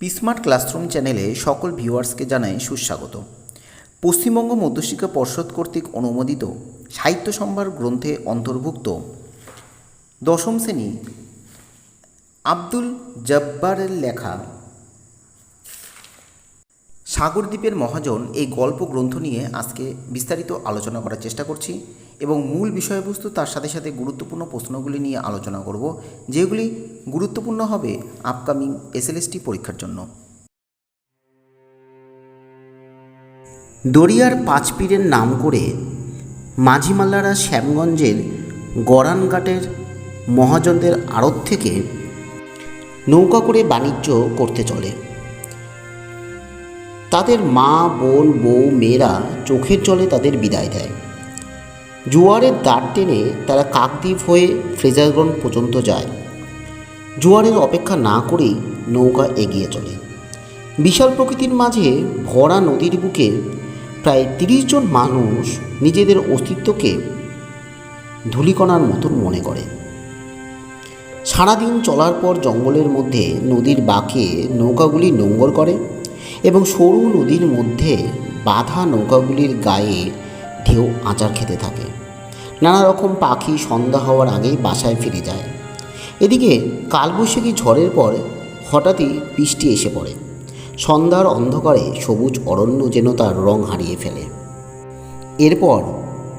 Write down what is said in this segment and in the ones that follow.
পিসমার্ট classroom চ্যানেলে সকল ভিউয়ার্সকে জানাই সুস্বাগত। পশ্চিমবঙ্গ মধ্যশিক্ষা পর্ষদ কর্তৃক অনুমোদিত সাহিত্য সম্ভার গ্রন্থে অন্তর্ভুক্ত দশম শ্রেণি আব্দুল জব্বারের লেখা সাগরদ্বীপের মহাজন এই গল্প গ্রন্থ নিয়ে আজকে বিস্তারিত আলোচনা করার চেষ্টা করছি এবং মূল বিষয়বস্তু তার সাথে সাথে গুরুত্বপূর্ণ প্রশ্নগুলি নিয়ে আলোচনা করব, যেগুলি গুরুত্বপূর্ণ হবে আপকামিং এসএলএসটি পরীক্ষার জন্য। দরিয়ার পাঁচপীরের নাম করে মাঝিমাল্লারা শ্যামগঞ্জের গড়ানঘাটের মহাজনদের আড়ত থেকে নৌকা করে বাণিজ্য করতে চলে। তাদের মা, বোন, বউ, মেয়েরা চোখের জলে তাদের বিদায় দেয়। জোয়ারের দাঁড় টেনে তারা কাকদ্বীপ হয়ে ফ্রেজারগঞ্জ পর্যন্ত যায়। জোয়ারের অপেক্ষা না করেই নৌকা এগিয়ে চলে। বিশাল প্রকৃতির মাঝে ভরা নদীর বুকে প্রায় তিরিশ জন মানুষ নিজেদের অস্তিত্বকে ধূলিকণার মতন মনে করে। সারাদিন চলার পর জঙ্গলের মধ্যে নদীর বাঁকে নৌকাগুলি নোঙ্গর করে। এবং সরু নদীর মধ্যে বাঁধা নৌকাগুলির গায়ে ঢেউ আচার খেতে থাকে। নানা রকম পাখি সন্ধ্যা হওয়ার আগেই বাসায় ফিরে যায়। এদিকে কালবৈশাখী ঝড়ের পর হঠাৎই বৃষ্টি এসে পড়ে। সন্ধ্যার অন্ধকারে সবুজ অরণ্য যেন তার রং হারিয়ে ফেলে। এরপর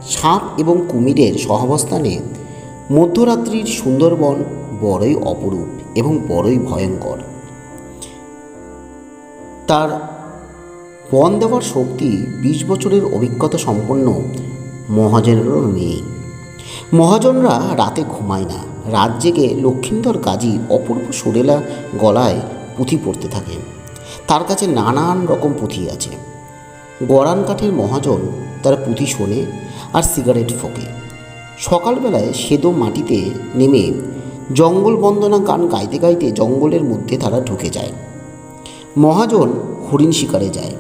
সাপ এবং কুমিরের সহাবস্থানে মধ্যরাত্রির সুন্দরবন বড়ই অপরূপ এবং বড়ই ভয়ঙ্কর। তার বন দেওয়ার শক্তি বিশ বছরের অভিজ্ঞতা সম্পন্ন মহাজনেরও নেই। মহাজনরা রাতে ঘুমায় না। রাত জেগে লক্ষিন্দর কাজী অপূর্ব সুরেলা গলায় পুঁথি পড়তে থাকে। তার কাছে নানান রকম পুঁথি আছে। গড়ান কাঠের মহাজন তার পুঁথি শোনে আর সিগারেট ফোকে। সকালবেলায় সেদো মাটিতে নেমে জঙ্গল বন্দনা গান গাইতে গাইতে জঙ্গলের মধ্যে তারা ঢুকে যায়। মহাজন হরিণ শিকারে যায়।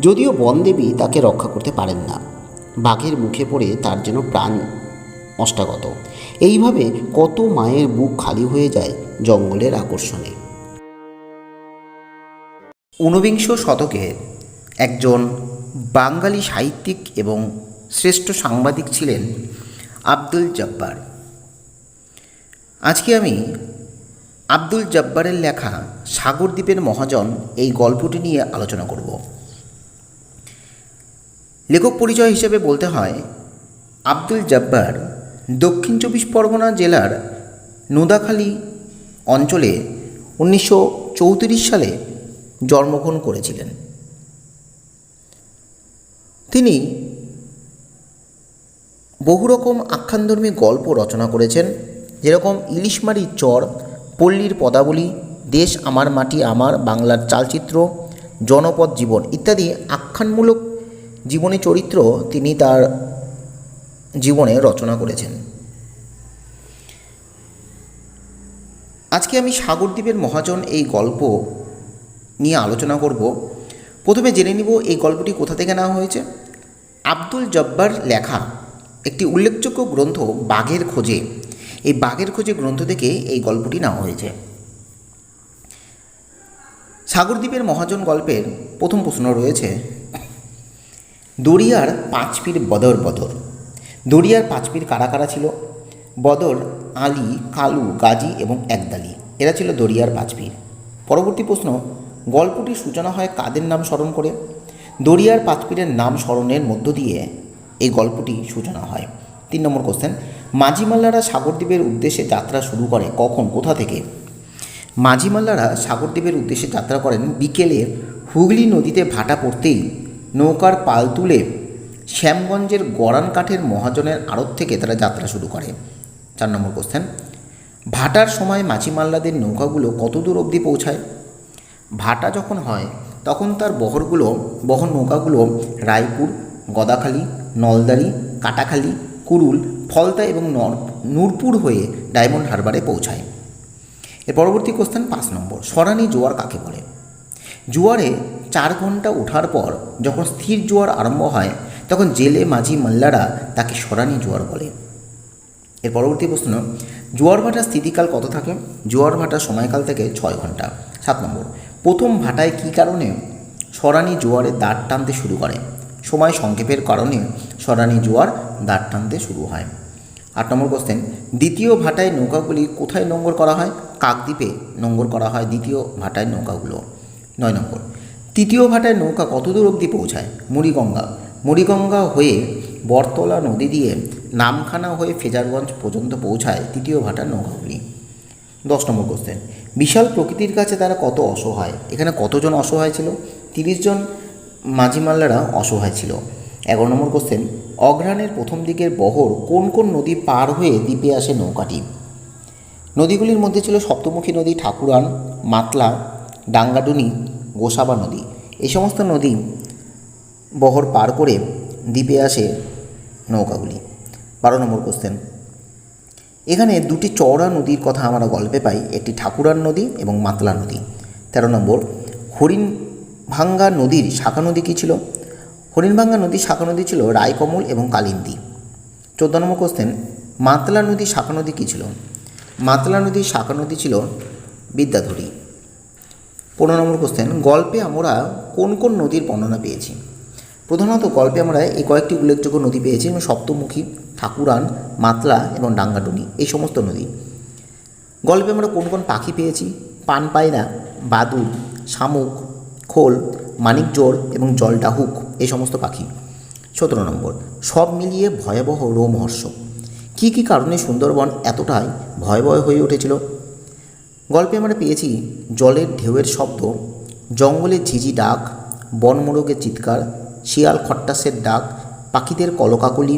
যদিও বনদেবী তাকে রক্ষা করতে পারেন না। বাঘের মুখে পড়ে তার যেন প্রাণ অষ্টাগত। এইভাবে কত মায়ের বুক খালি হয়ে যায় জঙ্গলের আকর্ষণে। ঊনবিংশ শতকে একজন বাঙালি সাহিত্যিক এবং শ্রেষ্ঠ সাংবাদিক ছিলেন আব্দুল জব্বার। আজকে আমি আব্দুল জব্বারের লেখা সাগরদ্বীপের মহাজন এই গল্পটি নিয়ে আলোচনা করব। লেখক পরিচয় হিসেবে বলতে হয়, আব্দুল জব্বার দক্ষিণ চব্বিশ পরগনা জেলার নোদাখালী অঞ্চলে উনিশশো চৌত্রিশ সালে জন্মগ্রহণ করেছিলেন। তিনি বহু রকম আখ্যানধর্মী গল্প রচনা করেছেন, যেরকম ইলিশমারি চর পল্লীর পদাবলী, দেশ আমার মাটি আমার, বাংলার চালচিত্র, জনপদ জীবন ইত্যাদি আখ্যানমূলক জীবনী চরিত্র তিনি তার জীবনে রচনা করেছেন। আজকে আমি সাগরদ্বীপের মহাজন এই গল্প নিয়ে আলোচনা করব। প্রথমে জেনে নিব এই গল্পটি কোথা থেকে নেওয়া হয়েছে। আব্দুল জব্বার লেখা একটি উল্লেখযোগ্য গ্রন্থ বাঘের খোঁজে। এই বাঘের খোঁজে গ্রন্থ থেকে এই গল্পটি নেওয়া হয়েছে। সাগরদ্বীপের মহাজন গল্পের প্রথম প্রশ্ন রয়েছে দরিয়ার পাঁচ পীর বদর বদর। দরিয়ার পাঁচ পীর কারা কারা ছিল? বদর, আলী, কালু, গাজী এবং একদালি। এরা ছিল দরিয়ার পাঁচ পীর। পরবর্তী প্রশ্ন, গল্পটির সূচনা হয় কাদের নাম স্মরণ করে? দরিয়ার পাঁচ পীরের নাম স্মরণের মধ্য দিয়ে এই গল্পটি সূচনা হয়। তিন নম্বর কোশ্চেন মাঝিমাল্লারা সাগরদ্বীপের উদ্দেশ্যে যাত্রা শুরু করে কখন, কোথা থেকে? মাঝিমাল্লারা সাগরদ্বীপের উদ্দেশ্যে যাত্রা করেন বিকেলে হুগলি নদীতে ভাটা পড়তেই নৌকার পাল তুলে শ্যামগঞ্জের গড়ান কাঠের মহাজনের আড়ত থেকে তারা যাত্রা শুরু করে। চার নম্বর কোশ্চেন ভাটার সময় মাঝিমাল্লাদের নৌকাগুলো কত দূর অবধি পৌঁছায়? ভাটা যখন হয়, তখন তার বহরগুলো, বহর নৌকাগুলো রায়পুর, গদাখালি, নলদারি, কাটাখালি কুরুল, ফলতা এবং নর নূরপুর হয়ে ডায়মন্ড হারবারে পৌঁছায়। এর পরবর্তী কোশ্চেন পাঁচ নম্বর, সরানি জোয়ার কাকে বলে? জোয়ারে চার ঘণ্টা ওঠার পর যখন স্থির জোয়ার আরম্ভ হয়, তখন জেলে মাঝি মাল্লারা তাকে সরানি জোয়ার বলে। এর পরবর্তী প্রশ্ন, জোয়ার ভাটার স্থিতিকাল কত থাকে? জোয়ার ভাটার সময়কাল থেকে ছয় ঘণ্টা সাত নম্বর, প্রথম ভাটায় কী কারণে সরানি জোয়ারে দাঁড় টানতে শুরু করে? সময় সংক্ষেপের কারণে সরানি জোয়ার দাঁড় টানতে শুরু হয়। আট নম্বর কোশ্চেন দ্বিতীয় ভাটায় নৌকাগুলি কোথায় নোঙ্গর করা হয়? কাকদ্বীপে নোঙ্গর করা হয় দ্বিতীয় ভাটায় নৌকাগুলো। নয় নম্বর, তৃতীয় ভাটায় নৌকা কত দূর অবধি পৌঁছায়? মুড়িগঙ্গা। মুড়িগঙ্গা হয়ে বরতলা নদী দিয়ে নামখানা হয়ে ফেজারগঞ্জ পর্যন্ত পৌঁছায় তৃতীয় ভাটার নৌকাগুলি। দশ নম্বর কোশ্চেন বিশাল প্রকৃতির কাছে তারা কত অসহায়? এখানে কতজন অসহায় ছিল? তিরিশ জন মাঝিমাল্লারা অসহায় ছিল। এগারো নম্বর কোশ্চেন অঘ্রাণের প্রথম দিকের বহর কোন কোন নদী পার হয়ে দ্বীপে আসে নৌকাটি? নদীগুলির মধ্যে ছিল সপ্তমুখী নদী ঠাকুরান, মাতলা, ডাঙ্গাডুনি, গোসাবা নদী। এই সমস্ত নদী বহর পার করে দ্বীপে আসে নৌকাগুলি। বারো নম্বর কোশ্চেন এখানে দুটি চওড়া নদীর কথা আমরা গল্পে পাই, একটি ঠাকুরান নদী এবং মাতলা নদী। তেরো নম্বর হরিণভাঙ্গা নদীর শাখা নদী কী ছিল? হরিণভাঙ্গা নদীর শাখা নদী ছিল রায়কমল এবং কালিন্দী। চোদ্দ নম্বর কোশ্চেন মাতলা নদী শাখা নদী কী ছিল? মাতলা নদীর শাখা নদী ছিল বিদ্যাধরী। পনেরো নম্বর কোশ্চেন গল্পে আমরা কোন কোন নদীর বর্ণনা পেয়েছি? প্রধানত গল্পে আমরা এই কয়েকটি উল্লেখযোগ্য নদী পেয়েছি, যেমন সপ্তমুখী, ঠাকুরান, মাতলা এবং ডাঙ্গাডুনি, এই সমস্ত নদী। গল্পে আমরা কোন কোন পাখি পেয়েছি? পান পায়রা বাদুর শামুক খোল মানিকজোড় এবং জলডাহুক এই সমস্ত পাখি। সতেরো নম্বর, সব মিলিয়ে ভয়াবহ রোমহর্ষ। কী কী কারণে সুন্দরবন এতটাই ভয়াবহ হয়ে উঠেছিল? গল্পে আমরা পেয়েছি জলের ঢেউয়ের শব্দ জঙ্গলের ঝিঝি ডাক, বনমোরগের চিৎকার, শিয়াল খট্টাসের ডাক, পাখিদের কলকাকলি,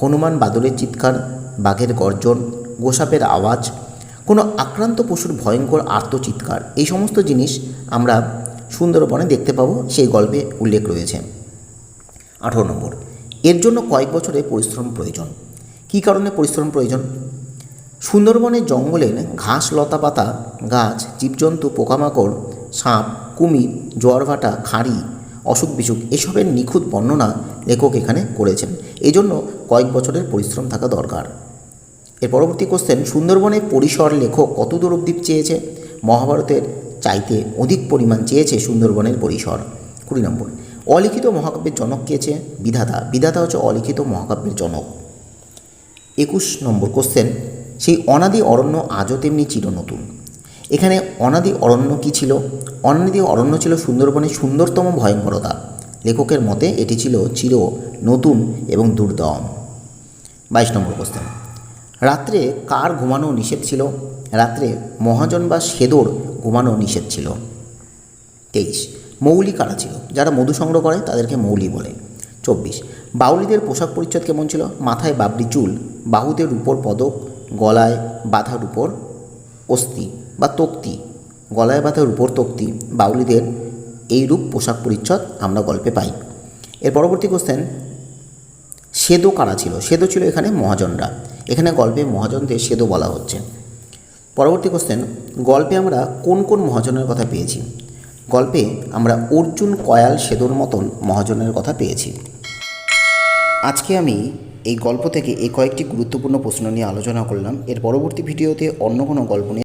হনুমান বাদরের চিৎকার, বাঘের গর্জন, গোসাপের আওয়াজ, কোনো আক্রান্ত পশুর ভয়ঙ্কর আর্তচিৎকার, এই সমস্ত জিনিস আমরা সুন্দরবনে দেখতে পাবো সেই গল্পে উল্লেখ রয়েছে। আঠারো নম্বর, এর জন্য কয়েক বছরে পরিশ্রম প্রয়োজন। কী কারণে পরিশ্রম প্রয়োজন? সুন্দরবনের জঙ্গলের ঘাস, লতা পাতা, গাছ, জীবজন্তু, পোকামাকড়, সাপ, কুমির জোয়ারভাটা খাঁড়ি, অসুখ বিসুখ এসবের নিখুঁত বর্ণনা লেখক এখানে করেছেন। এই জন্য কয়েক বছরের পরিশ্রম থাকা দরকার। এর পরবর্তী কোশ্চেন সুন্দরবনের পরিসর লেখক কত দূর অব্দি চেয়েছে? মহাভারতের চাইতে অধিক পরিমাণ চেয়েছে সুন্দরবনের পরিসর। কুড়ি নম্বর, অলিখিত মহাকাব্যের জনক কেছে বিধাতা। বিধাতা হচ্ছে অলিখিত মহাকাব্যের জনক। একুশ নম্বর কোশ্চেন সেই অনাদি অরণ্য আজও তেমনি চির নতুন। এখানে অনাদি অরণ্য কী ছিল? অনাদি অরণ্য ছিল সুন্দরবনের সুন্দরতম ভয়ঙ্করতা। লেখকের মতে এটি ছিল চির, নতুন এবং দুর্দম। বাইশ নম্বর কোশ্চেন রাত্রে কার ঘুমানো নিষেধ ছিল? রাত্রে মহাজন বা সেদর ঘুমানো নিষেধ ছিল। তেইশ, মৌলি কারা ছিল? যারা মধু সংগ্রহ করে, তাদেরকে মৌলি বলে। চব্বিশ, বাউলিদের পোশাক পরিচ্ছদ কেমন ছিল? মাথায় বাবরি চুল, বাহুদের উপর পদক, গলায় বাঁধার উপর অস্থি বা তক্তি। গলায় বাঁধার উপর তক্তি, বাউলিদের এইরূপ পোশাক পরিচ্ছদ আমরা গল্পে পাই। এর পরবর্তী কোশ্চেন সেদো কারা ছিল? সেদো ছিল এখানে মহাজনরা। এখানে গল্পে মহাজনদের সেদো বলা হচ্ছে। পরবর্তী কোশ্চেন গল্পে আমরা কোন কোন মহাজনের কথা পেয়েছি? গল্পে আমরা অর্জুন, কয়াল, সেদুর মতন মহাজনের কথা পেয়েছি। আজকে আমি এই গল্প থেকে এই কয়েকটি গুরুত্বপূর্ণ প্রশ্ন নিয়ে আলোচনা করলাম। এর পরবর্তী ভিডিওতে অন্য কোনো গল্প নিয়ে